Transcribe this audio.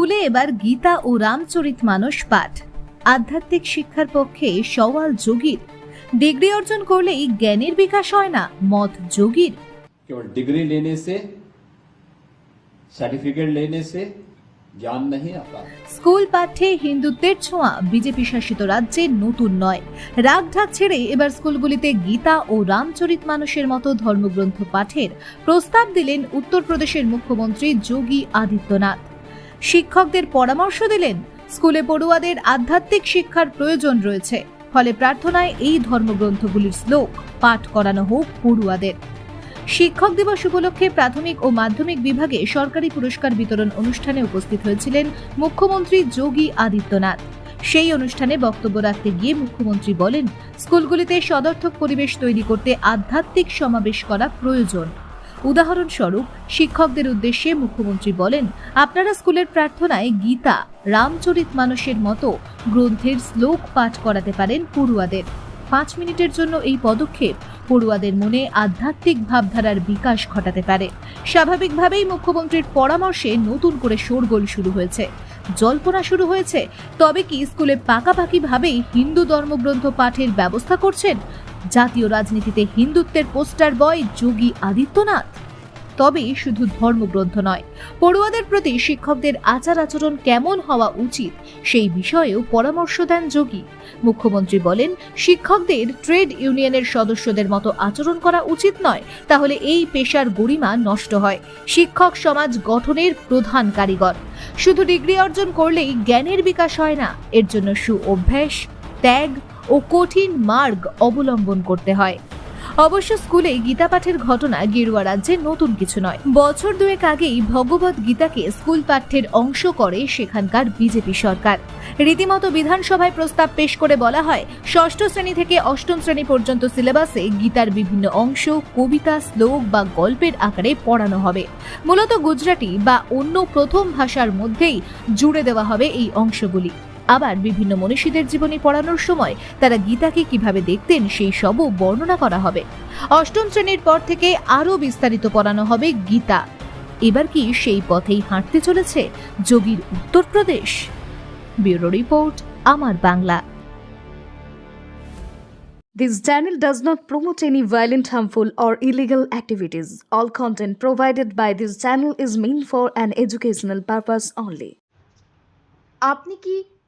স্কুলে এবার গীতা ও রামচরিত মানস পাঠ আধ্যাত্মিক শিক্ষার পক্ষে সওয়াল যোগীর ডিগ্রি অর্জন করলেই জ্ঞানের বিকাশ হয় না মত যোগীর केवल डिग्री लेने से सर्टिफिकेट लेने से ज्ञान नहीं आता স্কুল পাঠ্যে হিন্দুত্বের ছোঁয়া বিজেপি শাসিত রাজ্যে নতুন নয় রাগঢাক ছেড়ে এবার স্কুলগুলিতে গীতা ও রামচরিত মানুষের মতো ধর্মগ্রন্থ পাঠের প্রস্তাব দিলেন উত্তরপ্রদেশের মুখ্যমন্ত্রী যোগী আদিত্যনাথ শিক্ষকদের পরামর্শ দিলেন, স্কুলে পড়ুয়াদের আধ্যাত্মিক শিক্ষার প্রয়োজন রয়েছে, ফলে প্রার্থনায় এই ধর্মগ্রন্থগুলির শ্লোক পাঠ করানো হোক পড়ুয়াদের। শিক্ষক দিবস উপলক্ষে প্রাথমিক ও মাধ্যমিক বিভাগে সরকারি পুরস্কার বিতরণ অনুষ্ঠানে উপস্থিত হয়েছিলেন মুখ্যমন্ত্রী যোগী আদিত্যনাথ। সেই অনুষ্ঠানে বক্তব্য রাখতে গিয়ে মুখ্যমন্ত্রী বলেন, স্কুলগুলিতে সদর্থক পরিবেশ তৈরি করতে আধ্যাত্মিক সমাবেশ করা প্রয়োজন। উদাহরণস্বরূপ, শিক্ষকদের উদ্দেশ্যে মুখ্যমন্ত্রী বলেন, আপনারা স্কুলের প্রার্থনায় গীতা, রামচরিত মানুষের মতো গ্রন্থের শ্লোক পাঠ করাতে পারেন পড়ুয়াদের। পাঁচ মিনিটের জন্য এই পদক্ষেপ পড়ুয়াদের মনে আধ্যাত্মিক ভাবধারার বিকাশ ঘটাতে পারে। স্বাভাবিকভাবেই মুখ্যমন্ত্রীর পরামর্শে নতুন করে শোরগোল শুরু হয়েছে। জল্পনা শুরু হয়েছে, তবে কি স্কুলে পাকাপাকিভাবেই হিন্দু ধর্মগ্রন্থ পাঠের ব্যবস্থা করছেন? জাতীয় রাজনীতিতে হিন্দুত্বের পোস্টার বয় যোগী আদিত্যনাথ। তবে শুধু ধর্মগ্রন্থ নয়, পড়ুয়াদের প্রতি শিক্ষকদের আচার আচরণ কেমন হওয়া উচিত সেই বিষয়েও পরামর্শ দেন যোগী। মুখ্যমন্ত্রী বলেন, শিক্ষকদের ট্রেড ইউনিয়নের সদস্যদের মতো আচরণ করা উচিত নয়, তাহলে এই পেশার গরিমা নষ্ট হয়, শিক্ষক সমাজ গঠনের প্রধান কারিগর। শুধু ডিগ্রি অর্জন করলেই জ্ঞানের বিকাশ হয় না, এর জন্য সু অভ্যাস ত্যাগ ও কঠিন মার্গ অবলম্বন করতে হয়। অবশ্য স্কুলে গীতা পাঠের ঘটনা গেরুয়া রাজ্যে নতুন কিছু নয়। বছর দুয়েক আগেই ভগবত গীতাকে স্কুল পাঠ্যের অংশ করে সেখানকার বিজেপি সরকার। রীতিমতো বিধানসভায় প্রস্তাব পেশ করে বলা হয়, ষষ্ঠ শ্রেণি থেকে অষ্টম শ্রেণি পর্যন্ত সিলেবাসে গীতার বিভিন্ন অংশ, কবিতা, শ্লোক বা গল্পের আকারে পড়ানো হবে। মূলত গুজরাটি বা অন্য প্রথম ভাষার মধ্যেই জুড়ে দেওয়া হবে এই অংশগুলি। আবার বিভিন্ন মনীষীদের জীবনী পড়ানোর সময় তারা গীতাকে কীভাবে দেখতেন সেই সবও বর্ণনা করা হবে অষ্টম শ্রেণির পর থেকে আরও বিস্তারিত পড়ানো হবে গীতা এবার কি সেই পথেই হাঁটতে চলেছে যোগীর উত্তরপ্রদেশ ব্যুরো রিপোর্ট আমার Bangla This channel does not promote any violent, harmful, or illegal activities. All content provided by this channel is meant for an educational purpose only. আপনি কি